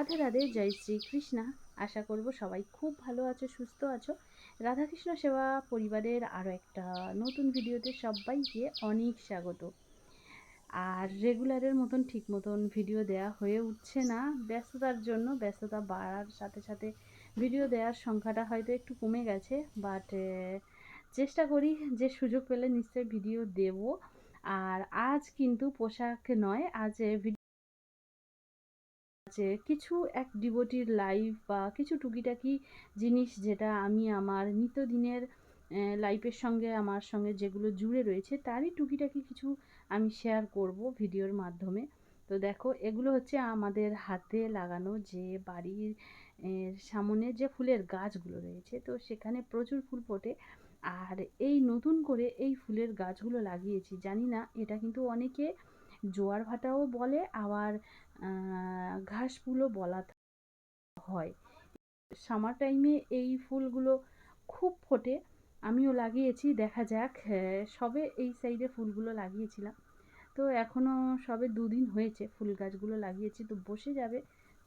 রাধে রাধে, জয় শ্রী কৃষ্ণা আশা করব সবাই খুব ভালো আছো, সুস্থ আছো। রাধাকৃষ্ণ সেবা পরিবারের আরও একটা নতুন ভিডিওতে সবাইকে অনেক স্বাগত। আর রেগুলারের মতন ঠিক মতন ভিডিও দেয়া হয়ে উঠছে না। ব্যস্ততার জন্য ব্যস্ততা বাড়ার সাথে সাথে ভিডিও দেওয়ার সংখ্যাটা হয়তো একটু কমে গেছে বাট চেষ্টা করি যে সুযোগ পেলে নিশ্চয়ই ভিডিও দেব। আর আজ কিন্তু পোশাক নয়, আজ আছে কিছু এক ডিভোটির লাইফ বা কিছু টুকিটাকি জিনিস যেটা আমি আমার নিত্যদিনের লাইফের সঙ্গে, আমার সঙ্গে যেগুলো জুড়ে রয়েছে, তারই টুকিটাকি কিছু আমি শেয়ার করব ভিডিওর মাধ্যমে। তো দেখো, এগুলো হচ্ছে আমাদের হাতে লাগানো যে বাড়ির সামনে যে ফুলের গাছগুলো রয়েছে। তো সেখানে প্রচুর ফুল ফোটে। আর এই নতুন করে এই ফুলের গাছগুলো লাগিয়েছি। জানি না, এটা কিন্তু অনেকে জোয়ার ভাটাও বলে, আবার ফুলও বলা হয়। সামার টাইমে এই ফুলগুলো খুব ফোটে। আমিও লাগিয়েছি, দেখা যাক সবে এই সাইডে ফুলগুলো লাগিয়েছিলাম। তো এখনও সবে দুদিন হয়েছে ফুল গাছগুলো লাগিয়েছি, তো বসে যাবে,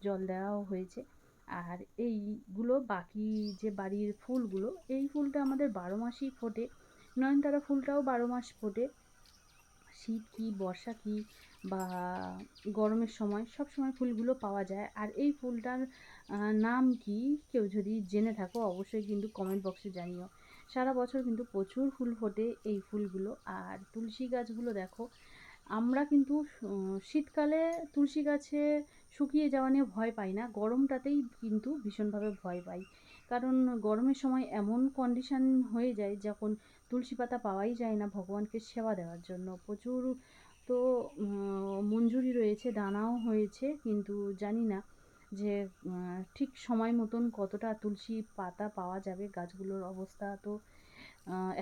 জল দেওয়াও হয়েছে। আর এইগুলো বাকি যে বাড়ির ফুলগুলো, এই ফুলটা আমাদের বারো মাসই ফোটে। নয়নতারা ফুলটাও বারো মাস ফোটে। শীত কি, বর্ষা কি বা গরমের সময় সব সময় ফুলগুলো পাওয়া যায়। আর এই ফুলটার নাম কি কেউ যদি জেনে থাকো অবশ্যই কিন্তু কমেন্ট বক্সে জানিও। সারা বছর কিন্তু প্রচুর ফুল ফোটে এই ফুলগুলো। আর তুলসী গাছগুলো দেখো, আমরা কিন্তু শীতকালে তুলসী গাছে শুকিয়ে যাওয়া নিয়ে ভয় পাই না। গরমটাতেই কিন্তু ভীষণভাবে ভয় পাই। কারণ গরমের সময় এমন কন্ডিশান হয়ে যায় যখন তুলসী পাতা পাওয়াই যায় না ভগবানকে সেবা দেওয়ার জন্য। প্রচুর তো মঞ্জুরি রয়েছে, দানাও হয়েছে, কিন্তু জানি না যে ঠিক সময় মতন কতটা তুলসী পাতা পাওয়া যাবে। গাছগুলোর অবস্থা তো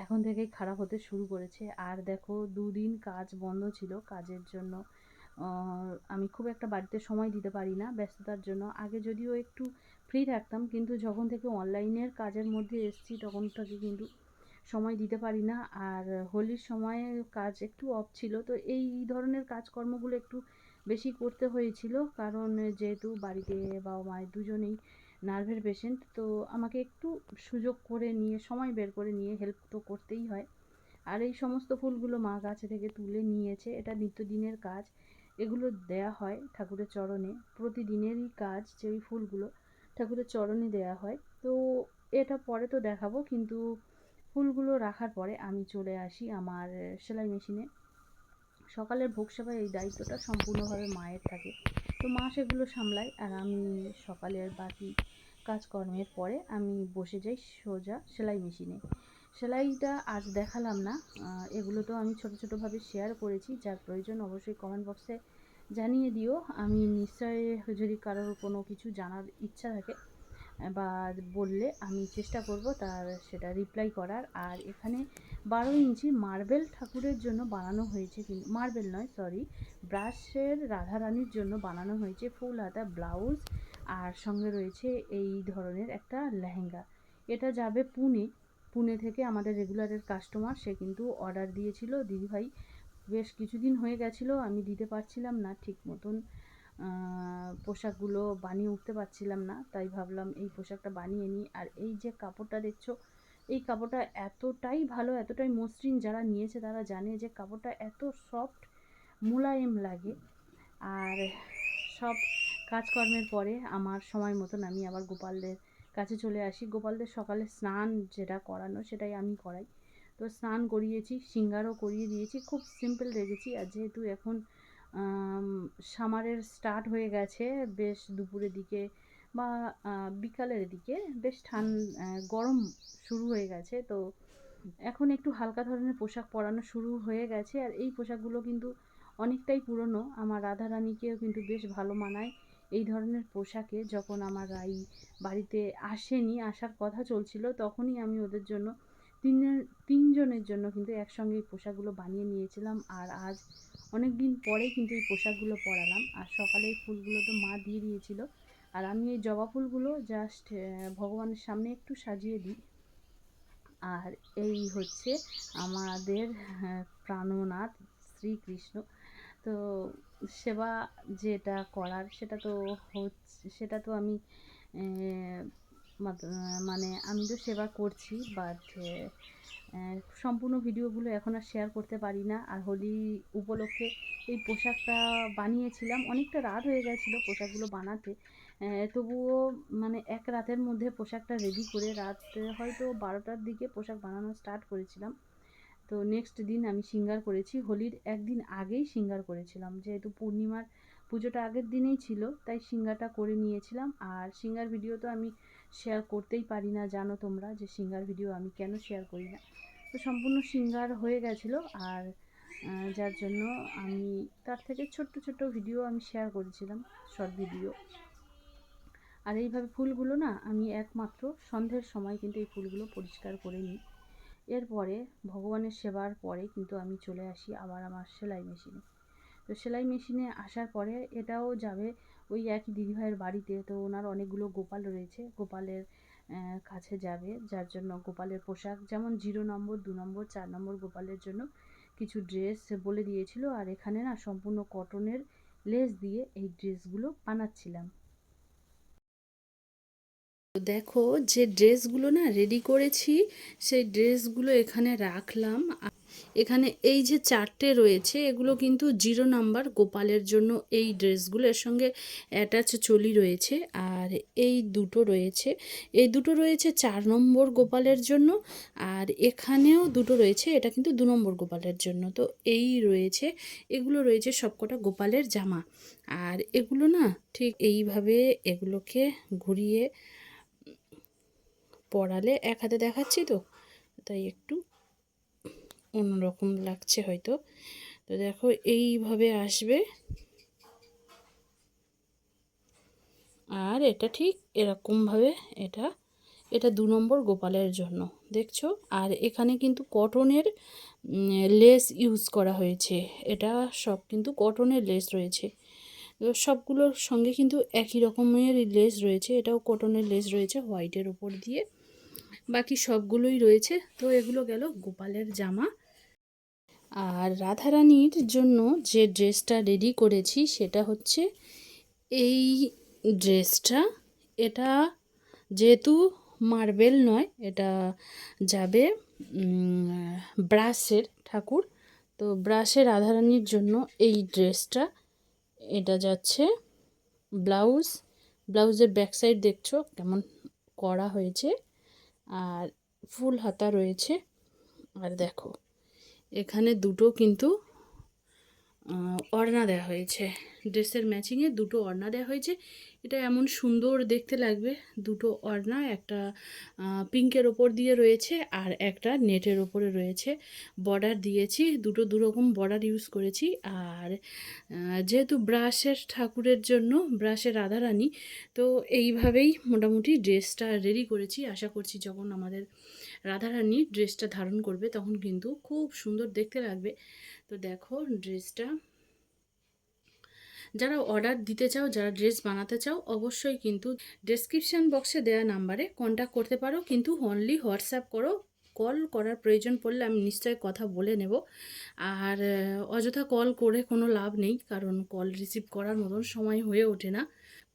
এখন থেকেই খারাপ হতে শুরু করেছে। আর দেখো, দুদিন কাজ বন্ধ ছিল কাজের জন্য। আমি খুব একটা বাড়িতে সময় দিতে পারি না ব্যস্ততার জন্য। আগে যদিও একটু ফ্রি থাকতাম, কিন্তু যখন থেকে অনলাইনের কাজের মধ্যে এসছি, তখন থেকে কিন্তু সময় দিতে পারি না। আর হোলির সময় কাজ একটু অফ ছিল। তো এই ধরনের কাজকর্মগুলো একটু বেশি করতে হয়েছিল। কারণ যেহেতু বাড়িতে বাবা মায়ের দুজনেই নার্ভের পেশেন্ট তো আমাকে একটু সুযোগ করে নিয়ে, সময় বের করে নিয়ে হেল্প তো করতেই হয়। আর এই সমস্ত ফুলগুলো মা গাছে থেকে তুলে নিয়েছে। এটা নিত্যদিনের কাজ। এগুলো দেয়া হয় ঠাকুরের চরণে। প্রতিদিনেরই কাজ যে ফুলগুলো ঠাকুরের চরণে দেয়া হয়। তো এটা পরে তো দেখাবো। কিন্তু ফুলগুলো রাখার পরে আমি চলে আসি আমার সেলাই মেশিনে। সকালের ভোগ সেবায় এই দায়িত্বটা সম্পূর্ণভাবে মায়ের থাকে। তো মা সেগুলো সামলায় আর আমি সকালের বাকি কাজকর্মের পরে আমি বসে যাই সোজা সেলাই মেশিনে। সেলাইটা আজ দেখালাম না এগুলো তো আমি ছোটো ছোটোভাবে শেয়ার করেছি। যার প্রয়োজন অবশ্যই কমেন্ট বক্সে জানিয়ে দিও। আমি নিশ্চয়ই যদি কারোর কোনো কিছু জানার ইচ্ছা থাকে বা বললে আমি চেষ্টা করব তার সেটা রিপ্লাই করার। আর এখানে বারো ইঞ্চি মার্বেল ঠাকুরের জন্য বানানো হয়েছে কিন্তু মার্বেল নয় সরি ব্রাশের রাধারানীর জন্য বানানো হয়েছে ফুল হাতা ব্লাউজ আর সঙ্গে রয়েছে এই ধরনের একটা লেহেঙ্গা। এটা যাবে পুনে। পুনে থেকে আমাদের রেগুলারের কাস্টমার সে কিন্তু অর্ডার দিয়েছিল। দিদিভাই বেশ কিছুদিন হয়ে গেছিল, আমি দিতে পারছিলাম না ঠিক মতন। পোশাকগুলো বানিয়ে উঠতে পারছিলাম না, তাই ভাবলাম এই পোশাকটা বানিয়ে নিই। আর এই যে কাপড়টা দেখছ, এই কাপড়টা এতটাই ভালো, এতটাই মসৃণ যারা নিয়েছে তারা জানে যে কাপড়টা এত সফট মোলায়েম লাগে। আর সব কাজকর্মের পরে আমার সময় মতন আমি আবার গোপালদের কাছে চলে আসি। গোপালদের সকালে স্নান যেটা করানো সেটাই আমি করাই। তো স্নান করিয়েছি, সিঙ্গারও করিয়ে দিয়েছি, খুব সিম্পল রেখেছি। আর যেহেতু এখন সামারের স্টার্ট হয়ে গেছে, বেশ দুপুরের দিকে বা বিকালের দিকে, বেশ ঠান গরম শুরু হয়ে গেছে। তো এখন একটু হালকা ধরনের পোশাক পরানো শুরু হয়ে গেছে, আর এই পোশাকগুলো কিন্তু অনেকটাই পুরনো। আমার রাধারানীকেও কিন্তু বেশ ভালো মানায় এই ধরনের পোশাকে। যখন আমার রাই বাড়িতে আসেনি, আসার কথা চলছিল, তখনই আমি ওদের জন্য তিনজন তিনজনের জন্য কিন্তু একসঙ্গে এই পোশাকগুলো বানিয়ে নিয়েছিলাম। আর আজ অনেক দিন পরে কিন্তু এই পোশাকগুলো পরালাম। আর সকালে এই ফুলগুলো তো মা দিয়ে দিয়েছিল। আর আমি এই জবা ফুলগুলো জাস্ট ভগবানের সামনে একটু সাজিয়ে দিই। আর এই হচ্ছে আমাদের প্রাণনাথ শ্রীকৃষ্ণ। তো সেবা যেটা করার সেটা তো হচ্ছে, সেটা তো আমি মানে আমি তো সেবা করছি বাট সম্পূর্ণ ভিডিওগুলো এখন আর শেয়ার করতে পারি না। আর হোলি উপলক্ষে এই পোশাকটা বানিয়েছিলাম। অনেকটা রাত হয়ে গেছিল পোশাকগুলো বানাতে। তবুও মানে এক রাতের মধ্যে পোশাকটা রেডি করে রাত, হয়তো বারোটার দিকে পোশাক বানানো স্টার্ট করেছিলাম। তো নেক্সট দিন আমি সিঙ্গার করেছি। হোলির একদিন আগেই সিঙ্গার করেছিলাম। যেহেতু পূর্ণিমার পুজোটা আগের দিনেই ছিল, তাই সিঙ্গারটা করে নিয়েছিলাম। আর সিঙ্গার ভিডিও তো আমি শেয়ার করতেই পারি না, জানো তোমরা যে সিঙ্গার ভিডিও আমি কেন শেয়ার করি না। তো সম্পূর্ণ সিঙ্গার হয়ে গেছিল আর যার জন্য আমি, তার থেকে ছোট্ট ছোট্ট ভিডিও আমি শেয়ার করেছিলাম শর্ট ভিডিও আর এইভাবে ফুলগুলো না, আমি একমাত্র সন্ধ্যের সময় কিন্তু এই ফুলগুলো পরিষ্কার করে নিই। এরপরে ভগবানের সেবার পরে কিন্তু আমি চলে আসি আবার আমার সেলাই মেশিনে তো সেলাই মেশিনে আসার পরে এটাও যাবে ওই একই দিদিভাইয়ের বাড়িতে, তো ওনার অনেকগুলো গোপাল রয়েছে। গোপালের কাছে যাবে, যার জন্য গোপালের পোশাক, যেমন জিরো নম্বর, দু নম্বর, চার নম্বর গোপালের জন্য কিছু ড্রেস বলে দিয়েছিল। আর এখানে না সম্পূর্ণ কটনের লেস দিয়ে এই ড্রেসগুলো বানাচ্ছিলাম। দেখো যে ড্রেসগুলো না রেডি করেছি, সেই ড্রেসগুলো এখানে রাখলাম। এখানে এই যে চারটে রয়েছে, এগুলো কিন্তু জিরো নাম্বার গোপালের জন্য এই ড্রেসগুলো। এর সঙ্গে অ্যাটাচ চলি রয়েছে আর এই দুটো রয়েছে। এই দুটো রয়েছে চার নম্বর গোপালের জন্য আর এখানেও দুটো রয়েছে, এটা কিন্তু দু নম্বর গোপালের জন্য। তো এই রয়েছে, এগুলো রয়েছে সবকটা গোপালের জামা। আর এগুলো না ঠিক এইভাবে এগুলোকে ঘুরিয়ে পড়ালে এক হাতে দেখাচ্ছি তো, তাই একটু অন্যরকম লাগছে হয়তো। তো দেখো এইভাবে আসবে। আর এটা ঠিক এরকমভাবে এটা এটা দু নম্বর গোপালের জন্য, দেখছ? আর এখানে কিন্তু কটনের লেস ইউজ করা হয়েছে। এটা সব কিন্তু কটনের লেস রয়েছে। সবগুলোর সঙ্গে কিন্তু একই রকমের লেস রয়েছে। এটাও কটনের লেস রয়েছে হোয়াইটের ওপর দিয়ে। বাকি সবগুলোই রয়েছে। তো এগুলো গেল গোপালের জামা। আর রাধারানীর জন্য যে ড্রেসটা রেডি করেছি সেটা হচ্ছে এই ড্রেসটা। এটা যেহেতু মার্বেল নয়, এটা যাবে ব্রাশের ঠাকুর। তো ব্রাশের রাধারানীর জন্য এই ড্রেসটা। এটা যাচ্ছে ব্লাউজ। ব্লাউজের ব্যাক সাইড দেখছ কেমন করা হয়েছে। আর ফুল হাতা রয়েছে। আর দেখো এখানে দুটো কিন্তু ওড়না দেওয়া হয়েছে। ড্রেসের ম্যাচিংয়ে দুটো ওড়না দেওয়া হয়েছে। এটা এমন সুন্দর দেখতে লাগবে। দুটো ওড়না একটা পিঙ্কের ওপর দিয়ে রয়েছে আর একটা নেটের ওপরে রয়েছে। বর্ডার দিয়েছি, দুটো দুরকম বর্ডার ইউজ করেছি আর যেহেতু ব্রাশের ঠাকুরের জন্য, ব্রাশের রাধারানী, তো এইভাবেই মোটামুটি ড্রেসটা রেডি করেছি। আশা করছি যখন আমাদের রাধারানী ড্রেসটা ধারণ করবে, তখন কিন্তু খুব সুন্দর দেখতে লাগবে। তো দেখো ড্রেসটা যারা অর্ডার দিতে চাও, যারা ড্রেস বানাতে চাও, অবশ্যই কিন্তু ডেসক্রিপশান বক্সে দেওয়া নাম্বারে কন্ট্যাক্ট করতে পারো। কিন্তু অনলি হোয়াটসঅ্যাপ করো কল করার প্রয়োজন পড়লে আমি নিশ্চয়ই কথা বলে নেব। আর অযথা কল করে কোনো লাভ নেই, কারণ কল রিসিভ করার মতন সময় হয়ে ওঠে না।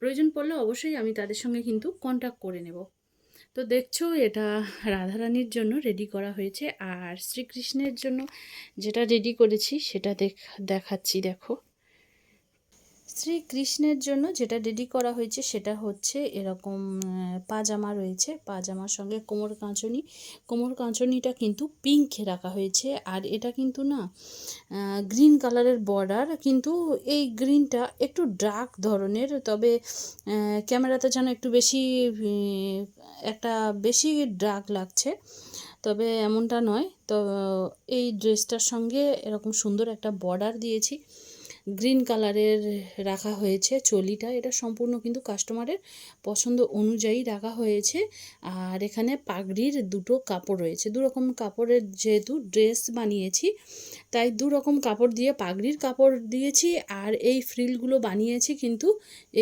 প্রয়োজন পড়লে অবশ্যই আমি তাদের সঙ্গে কিন্তু কন্ট্যাক্ট করে নেব। তো দেখছ, এটা রাধারানীর জন্য রেডি করা হয়েছে আর শ্রীকৃষ্ণের জন্য যেটা রেডি করেছি সেটা দেখ, দেখাচ্ছি, দেখো। শ্রীকৃষ্ণের জন্য যেটা রেডি করা হয়েছে সেটা হচ্ছে এরকম পাজামা রয়েছে। পাজামার সঙ্গে কোমর কাঁচনি। কোমর কাঁচনিটা কিন্তু পিঙ্কে রাখা হয়েছে। আর এটা কিন্তু না গ্রিন কালারের বর্ডার কিন্তু এই গ্রিনটা একটু ডার্ক ধরনের, তবে ক্যামেরাতে যেন একটু বেশি একটা বেশি ডার্ক লাগছে। তবে এমনটা নয়। তো এই ড্রেসটার সঙ্গে এরকম সুন্দর একটা বর্ডার দিয়েছি। গ্রিন কালারের রাখা হয়েছে চলিটা। এটা সম্পূর্ণ কিন্তু কাস্টমারের পছন্দ অনুযায়ী রাখা হয়েছে। আর এখানে পাগড়ির দুটো কাপড় রয়েছে। দু রকম কাপড়ের যেহেতু ড্রেস বানিয়েছি, তাই দু রকম কাপড় দিয়ে পাগড়ির কাপড় দিয়েছি আর এই ফ্রিলগুলো বানিয়েছি কিন্তু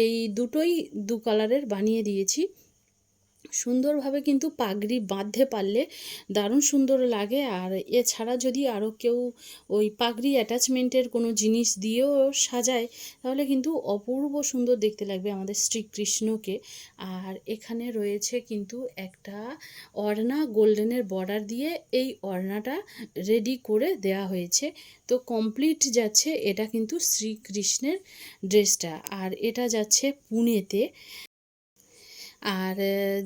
এই দুটোই দু কালারের বানিয়ে দিয়েছি। সুন্দরভাবে কিন্তু পাগড়ি বাঁধতে পারলে দারুণ সুন্দর লাগে। আর এছাড়া যদি আরও কেউ ওই পাগড়ি অ্যাটাচমেন্টের কোনো জিনিস দিয়েও সাজায়, তাহলে কিন্তু অপূর্ব সুন্দর দেখতে লাগবে আমাদের শ্রীকৃষ্ণকে। আর এখানে রয়েছে কিন্তু একটা অর্ণা গোল্ডেনের বর্ডার দিয়ে এই অর্ণাটা রেডি করে দেয়া হয়েছে। তো কমপ্লিট যাচ্ছে এটা কিন্তু শ্রীকৃষ্ণের ড্রেসটা আর এটা যাচ্ছে পুনেতে। আর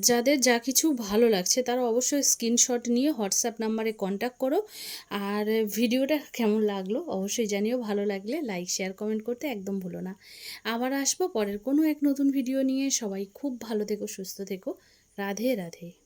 যাদের যা কিছু ভালো লাগছে তারা অবশ্যই স্ক্রিনশট নিয়ে হোয়াটসঅ্যাপ নাম্বারে কন্ট্যাক্ট করো। আর, ভিডিওটা কেমন লাগল অবশ্যই জানিও, ভালো লাগলে লাইক, শেয়ার, কমেন্ট করতে একদম ভুলো না। আবার আসব পরের কোনো এক নতুন ভিডিও নিয়ে। সবাই খুব ভালো থেকো, সুস্থ থেকো। রাধে রাধে।